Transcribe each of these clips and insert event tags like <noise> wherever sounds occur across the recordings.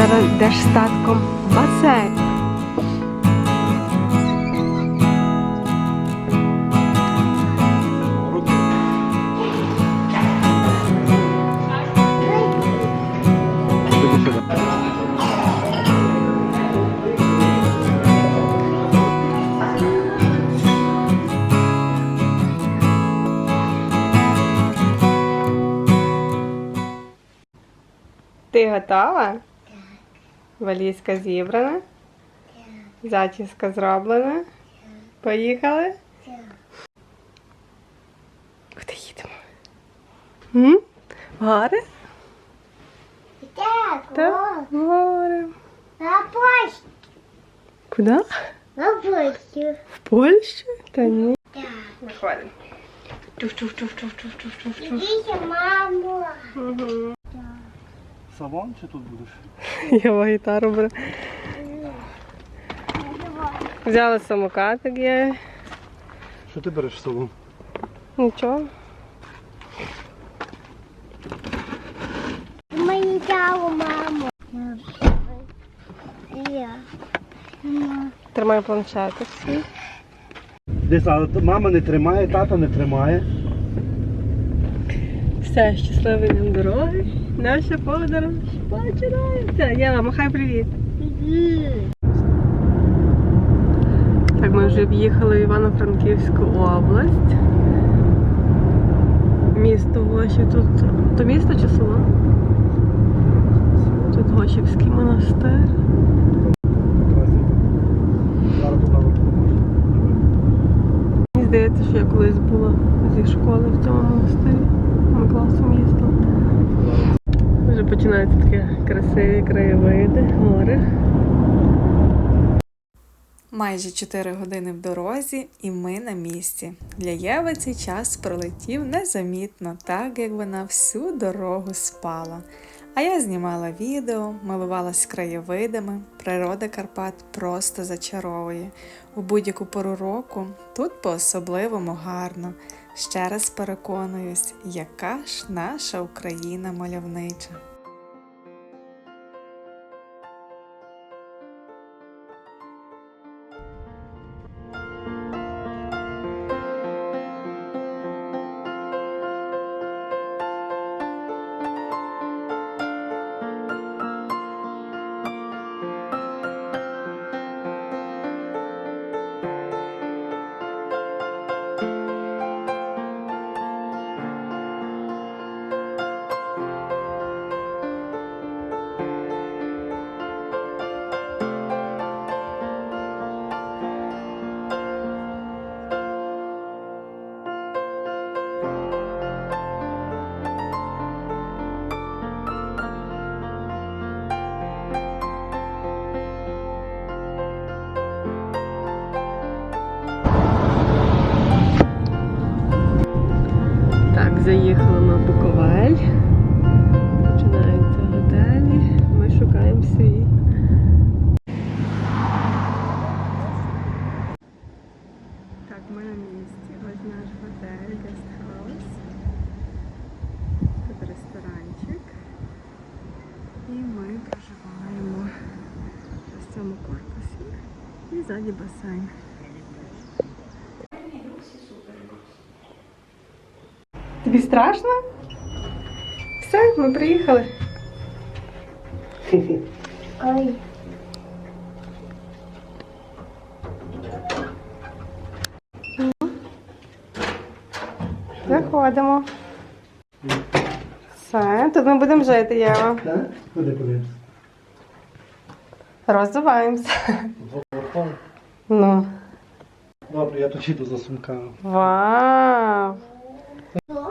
Супер. Зараз йдеш з татком в басейн. Ти готова? Валізка зібрана. Зачіска зроблена. Поїхали? Куди їдемо? М? В Гори? Так, в гори. на почту. Куди? На почту. В Польщу? Та ні. Так. Виходимо. Туф-туф-туф-туф-туф-туф-туф. Ідіть, мамо. Угу. Салон чи тут будеш? Я гітару беру. Взяла самокатик я. Що ти береш в салон? Нічого. Мені дало, мамо. Я. Тримай планшетик. Десь, але т- мама не тримає, тата не тримає. Все, щасливий нам дороги. Наша подорож починається. Єва, махай привіт. Так, ми вже в'їхали в Івано-Франківську область. Місто Гоші тут. То місто чи село? Тут Гошівський монастир. Мені здається, що я колись була зі школи в цьому монастирі. Класом їздили. Вже починаються такі красиві краєвиди, гори. Майже 4 години в дорозі, і ми на місці. Для Єви цей час пролетів незамітно, так як вона всю дорогу спала. А я знімала відео, милувалась краєвидами. Природа Карпат просто зачаровує. У будь-яку пору року тут по-особливому гарно. Ще раз переконуюсь, яка ж наша Україна мальовнича. Ззаді басейн. Тобі страшно? Все, ми приїхали. <laughs> Ой. Заходимо. Все, тут ми будемо жити, Єва. Так? Куди куди? Розвиваємося. Ну. Добре, я точito за сумками. Вау!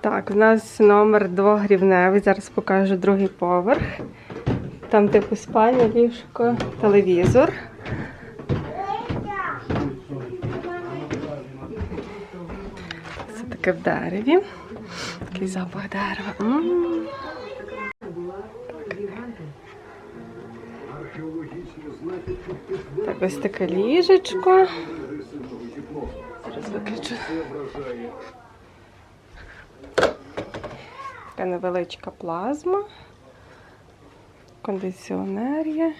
Так, у нас номер двогрівневий. Зараз покажу другий поверх. Там типу спальня, ліжко, телевізор. Це таке в дереві. Такий запах дерева. М. Так, ось таке ліжечко. Зараз виключу. Така невеличка плазма. Кондиціонер є.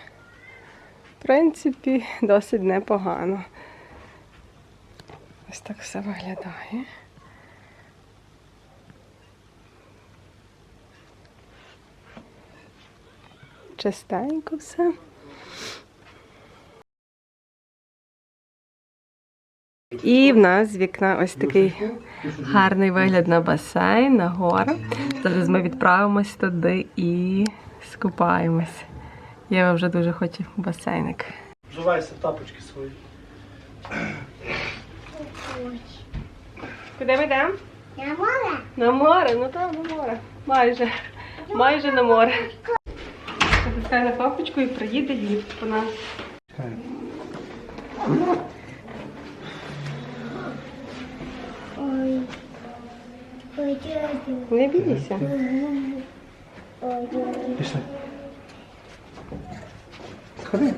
В принципі, досить непогано. Ось так все виглядає. Чистенько все. І в нас з вікна ось такий гарний вигляд на басейн, на гори. Зараз ми відправимось туди і скупаємось. Я вже дуже хочу басейник. Вживайся в тапочки свої. Куди ми йдемо? Я море. На море, ну так, на море. Майже. Майже на море. Затискай на кнопочку і приїде ліфт по нас. Ой. Ой, дядю. Не бійся. Пішли. Сходи.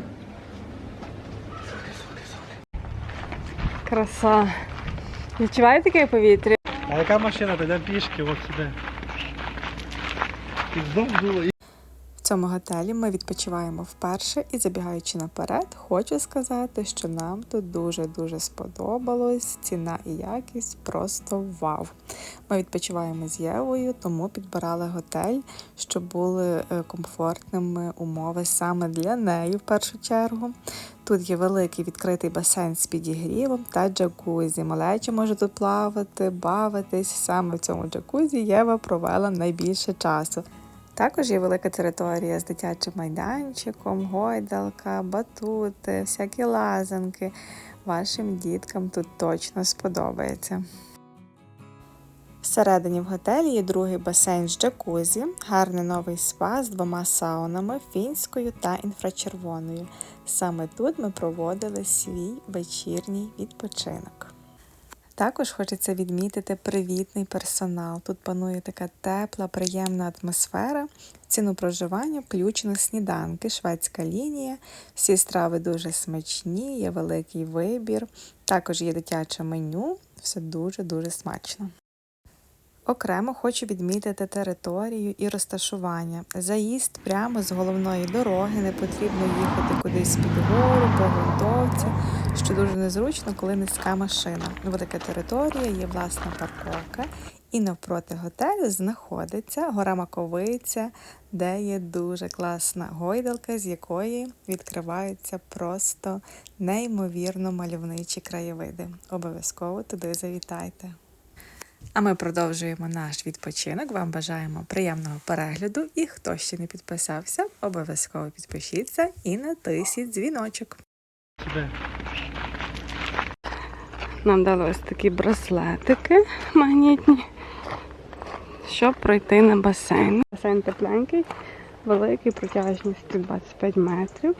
Краса. Відчуваєте таке повітря? А яка машина? Та йдемо пішки, от сюди. І знов було. Цьому готелі ми відпочиваємо вперше і забігаючи наперед, хочу сказати, що нам тут дуже-дуже сподобалось. Ціна і якість просто вау. Ми відпочиваємо з Євою, тому підбирали готель, щоб були е, комфортними умови саме для неї в першу чергу. Тут є великий відкритий басейн з підігрівом та джакузі. Малеча може тут плавати, бавитись. Саме в цьому джакузі Єва провела найбільше часу. Також є велика територія з дитячим майданчиком, гойдалка, батути, всякі лазанки. Вашим діткам тут точно сподобається. Всередині в готелі є другий басейн з джакузі, гарний новий спа з двома саунами, фінською та інфрачервоною. Саме тут ми проводили свій вечірній відпочинок. Також хочеться відмітити привітний персонал. Тут панує така тепла, приємна атмосфера. Ціну проживання включено сніданки, шведська лінія. Всі страви дуже смачні, є великий вибір. Також є дитяче меню, все дуже-дуже смачно. Окремо хочу відмітити територію і розташування. Заїзд прямо з головної дороги, не потрібно їхати кудись під гору, по ґрунтовці, що дуже незручно, коли низька машина. Велика територія, є власна парковка, і навпроти готелю знаходиться гора Маковиця, де є дуже класна гойдалка, з якої відкриваються просто неймовірно мальовничі краєвиди. Обов'язково туди завітайте. А ми продовжуємо наш відпочинок. Вам бажаємо приємного перегляду. І хто ще не підписався, обов'язково підпишіться і натисніть дзвіночок. Сюди. Нам дали ось такі браслетики магнітні, щоб пройти на басейн. Басейн тепленький, великий, протяжністю 25 метрів.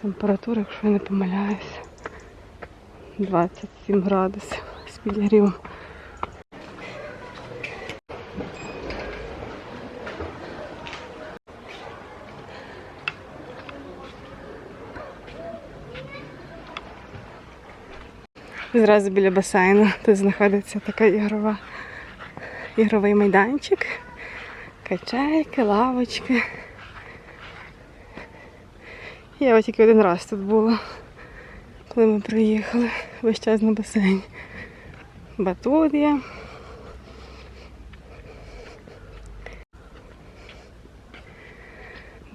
Температура, якщо я не помиляюсь, 27 градусів з підігрівом. Зразу біля басейну тут знаходиться така ігрова, ігровий майданчик, качайки, лавочки. Я ось тільки один раз тут була, коли ми приїхали весь час на басейні. Батут є.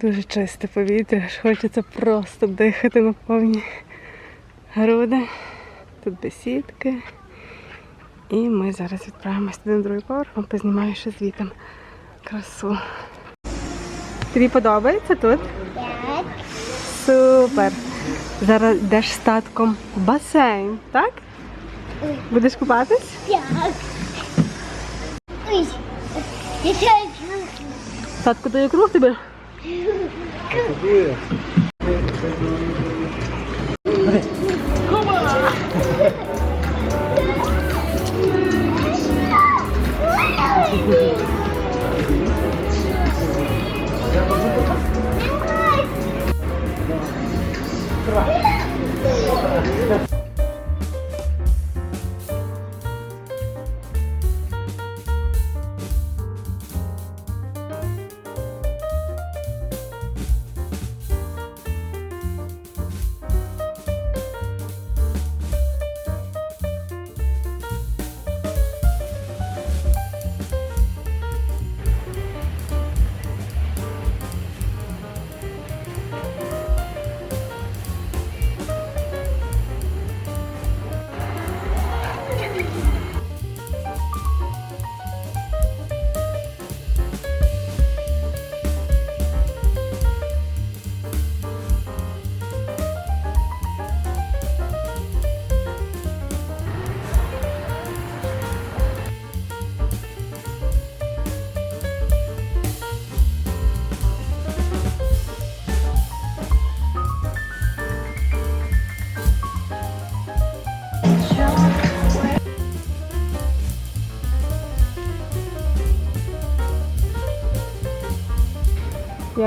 Дуже чисте повітря, аж хочеться просто дихати на повні груди. Тут бесідки. І ми зараз відправимось туди на другий поверх, вам познімаю ще звітом красу. Тобі подобається тут? Так. Супер! Зараз йдеш з татком в басейн, так? Будеш купатись? Так. Я дає круг тобі?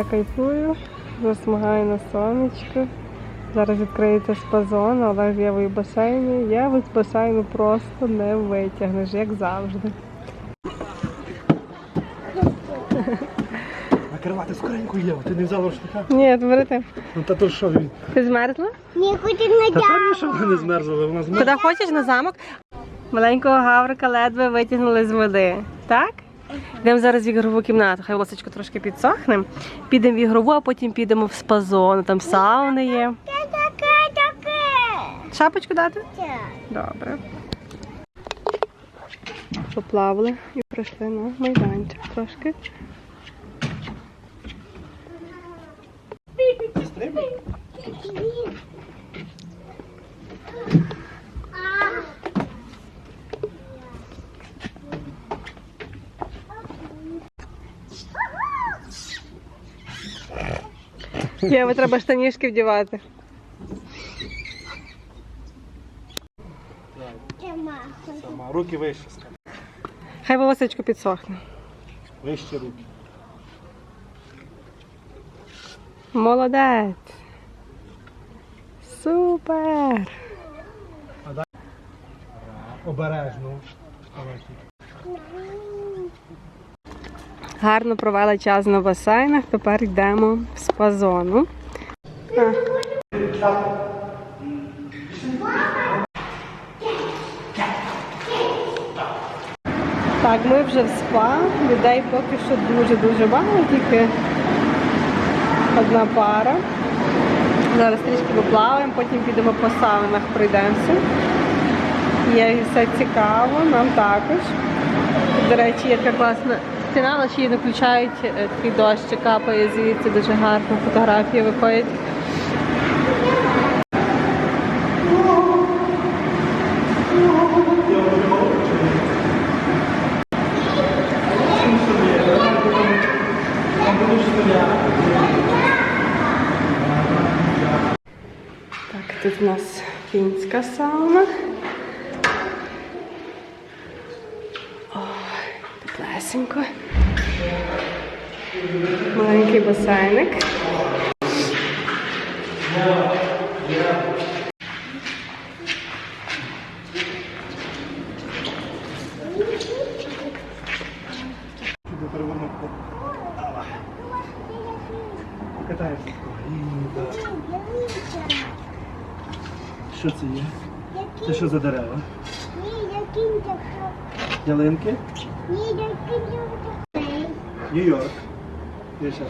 Я кайфую, засмагаю на сонечку. Зараз відкриється спазон, але я басейні. Я з басейну просто не витягнеш, як завжди. Накривати скоренько є, ти не взяла рушника? Ні, говорите, Ну та то що він? ти змерзла? Не хотів на Та що вона не змерзла, вона змерзла. Куди хочеш на замок? Маленького гаврика ледве витягнули з води. Так? Йдемо зараз в ігрову кімнату. Хай лосочко трошки підсохне. Підемо в ігрову, а потім підемо в спазон. Там сауни є. Шапочку дати? Добре. Поплавали і прийшли на майданчик трошки. Єва, треба штанішки вдівати. Сама, руки вище став. Хай волосечко підсохне. Вище руки. Молодець. Супер. Обережно. Гарно провели час на басейнах, тепер йдемо в спа-зону. Так, ми вже в спа. Людей поки що дуже-дуже мало, тільки одна пара. Зараз трішки поплаваємо, потім підемо по саунах, пройдемося. Є все цікаво, нам також. До речі, така класна стіна, але ще її не включають, е, такий дощ капає звідси, дуже гарно фотографії виходять. Так, тут у нас фінська сауна. Теплесенько. Маленький басейник. Що це є? Це що за дерева? Ні, я кінчу. Ялинки? Нью-Йорк. Є ще Ей.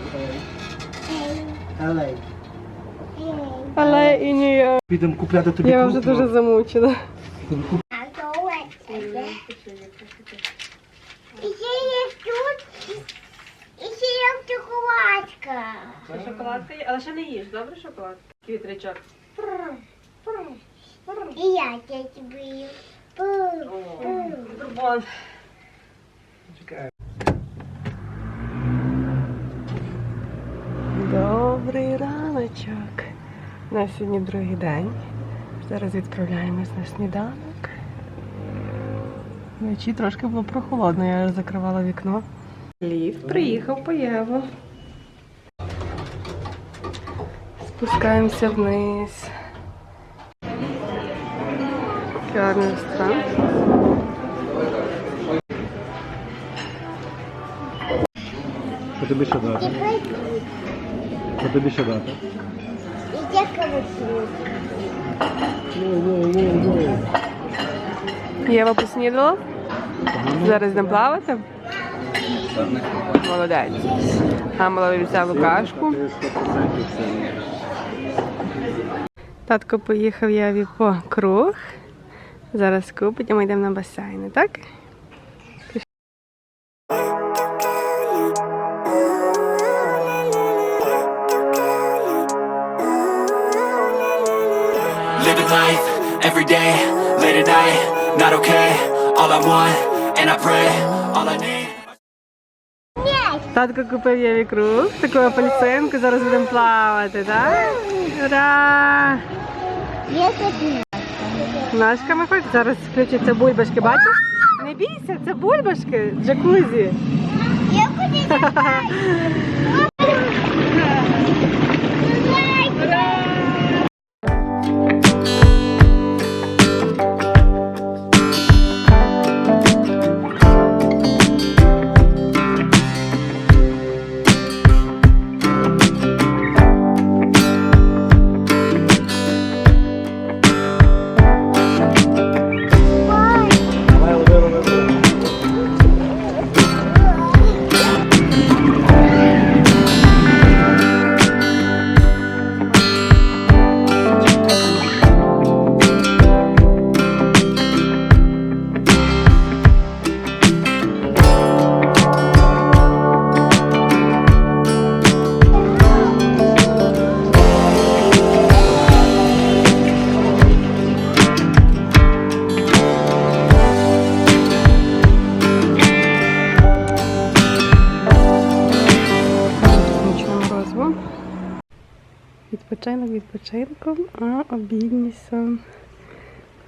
ей, Л.А. ей. Але і ні. Підемо купляти тобі Я вже крупно. дуже замучена. Тобі куп- А то ось. І ще є тут. І ще є шоколадка. Шоколадка є, але ще не їж, добре шоколадка? Квітричок. І я тебе бою. Бурбон. Раночок. У нас сьогодні другий день. Зараз відправляємось на сніданок. Вночі трошки було прохолодно, я закривала вікно. Ліфт приїхав по Єву. Спускаємося вниз. Гарний ресторан. Що тобі ще дати? Що тобі ще дати? Єва поснідала? Зараз не плавати? Молодець. Гамала взяв кашку. Татко поїхав Єві по круг. Зараз купить, а ми йдемо на басейни, так? Татко купив Єві круг, таку апельсинку, зараз будемо плавати, так? Ура! Є такі. Ножками хоч зараз включаться бульбашки, бачиш? Не бійся, це бульбашки, джакузі. Я <laughs>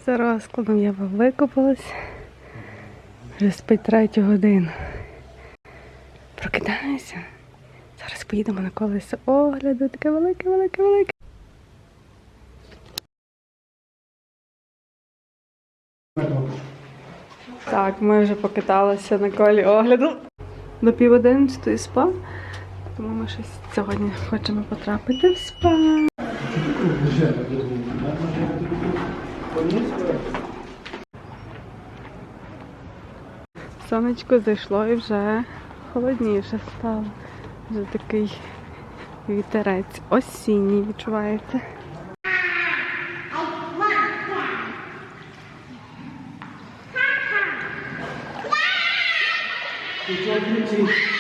за розкладом. Я викупалась. Вже спить третю годину. Прокидаюся. Зараз поїдемо на колесо огляду. Таке велике, велике, велике. Так, ми вже покаталися на колі огляду. До пів одинадцятої спа. Тому ми щось сьогодні хочемо потрапити в спа. Сонечко зайшло і вже холодніше стало. Вже такий вітерець осінній відчувається. Мамі, шепту-ту-ту-ту.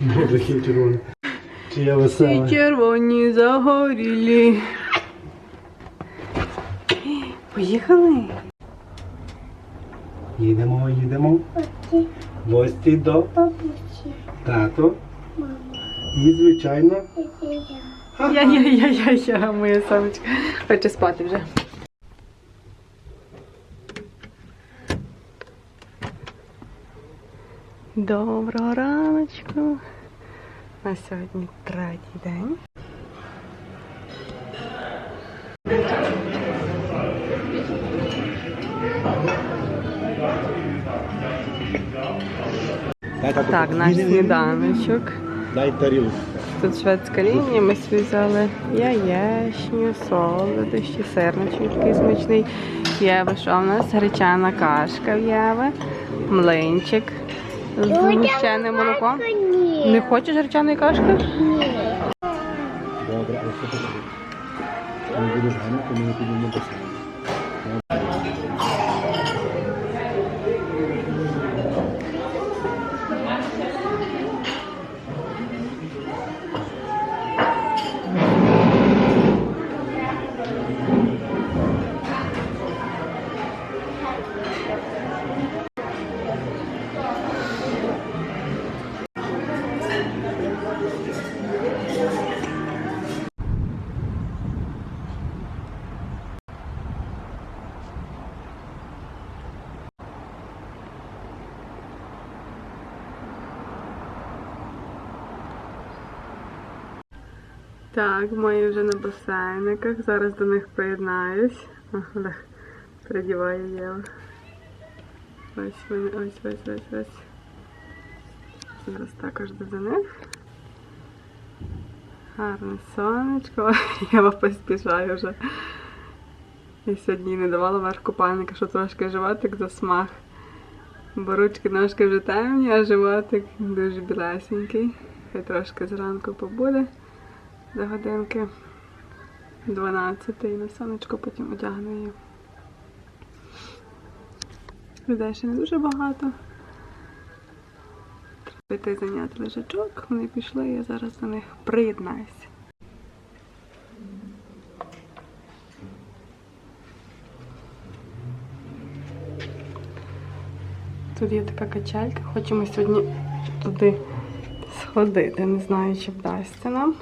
Боже, хім червоний. Чи я весела? червоні загорілі. Поїхали. Їдемо, їдемо. Гості до бабусі. тато. І, звичайно, Я-я-я-я-я, моя самочка. Хоче спати вже. Доброго раночку. У нас сьогодні третій день. Так, наш сніданочок. Дай тарілку. Тут шведська лінія, ми взяли яєчню, солодощі, сирничок такий смачний. Єва, що в нас? Гречана кашка в Єви, млинчик з згущеним молоком. Ні. Не хочеш гречаної кашки? Добре, але що ти будеш ганити, ми не підемо Так, мої вже на басейниках. Зараз до них приєднаюсь. Передіває Єва. Ось вони, ось, ось, ось, ось. Зараз також до них. Гарне сонечко. <laughs> Єва поспішає вже. Я сьогодні не давала верх купальника, що трошки животик засмаг. Бо ручки ножки вже темні, а животик дуже білесенький. Хай трошки зранку побуде до годинки 12 і на сонечко потім одягну її. Людей ще не дуже багато. Треба йти зайняти лежачок. Вони пішли, я зараз до них приєднаюся. Тут є така качелька, хочемо сьогодні туди сходити. Не знаю, чи вдасться нам.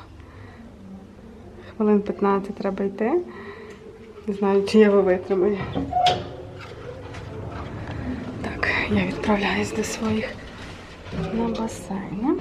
Хвилин 15 треба йти. Не знаю, чи я його витримаю. Так, я відправляюсь до своїх на басейні.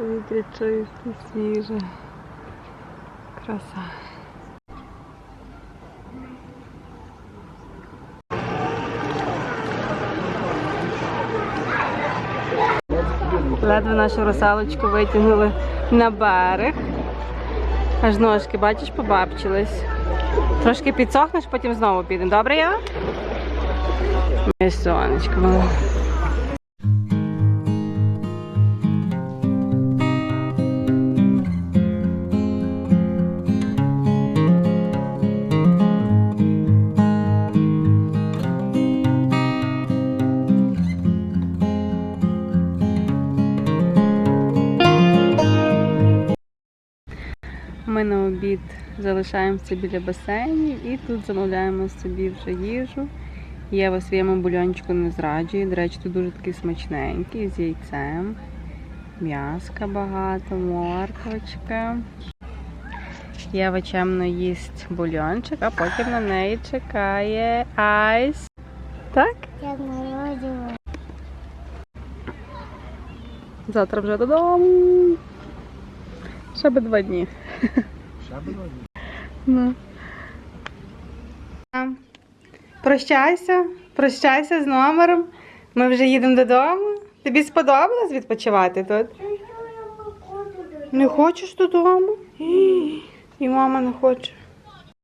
Повітря чисте, свіже. Краса. Ледве нашу русалочку витягнули на берег. Аж ножки, бачиш, побабчились. Трошки підсохнеш, потім знову підемо. Добре, я? Сонечко. моє. Залишаємося біля басейнів і тут замовляємо собі вже їжу. Єва своєму бульончику не зраджує. До речі, тут дуже такий смачненький з яйцем. М'яска багато, морквочка. Єва чемно їсть бульончик, а потім на неї чекає айс. Так? Як морозиво. Завтра вже додому. Ще би два дні. Ну. Прощайся, прощайся з номером. Ми вже їдемо додому. Тобі сподобалось відпочивати тут? Не хочеш додому? <gasps> І мама не хоче.